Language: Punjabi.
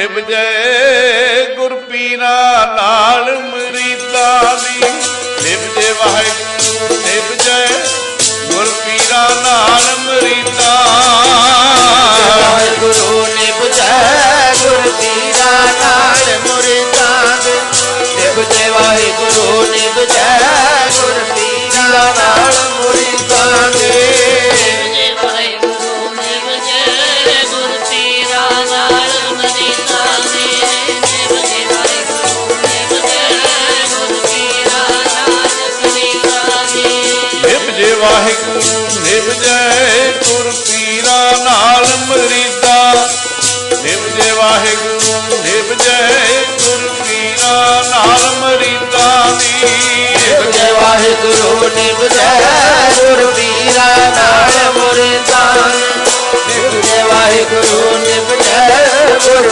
ਨਿਭਜੈ ਗੁਰ ਪੀਰਾ ਨਾਲ ਮਰੀਦਾ ਦੀ। ਨਿਭਜੈ ਵਾਹਿਗੁਰੂ, ਨਿਭਜੈ ਗੁਰ ਪੀਰਾ ਲਾਲ ਮਰੀਦਾ। ਵਾਹਿਗੁਰੂ, ਨਿਭਜੈ ਗੁਰ ਪੀਰਾ ਲਾਲ ਮੁਰਦਾਂ ਦੇ। ਨਿਭਜੈ ਵਾਹਿਗੁਰੂ, ਨਿਭਜੈ ਨਿਭਜੈ ਵਾਹਿਗੁਰੂ ਨਿਭਜੈ ਪੀਰਾ ਨਾਲ ਮਰੀਦਾ। ਨਿਭਜੈ ਵਾਹਿਗੁਰੂ ਨਿਭਜੈ ਗੁਰ ਪੀਰਾ ਨਾਲ ਮਰੀਦਾ ਦੀ ਨਿਭਜੈ ਵਾਹਿਗੁਰੂ ਨਿਭਜੈ ਗੁਰ ਪੀਰਾ ਨਾਲ ਮੁਰਦਾਂ। ਨਿਭਜੈ ਵਾਹਿਗੁਰੂ ਨਿਭਜੈ ਗੁਰ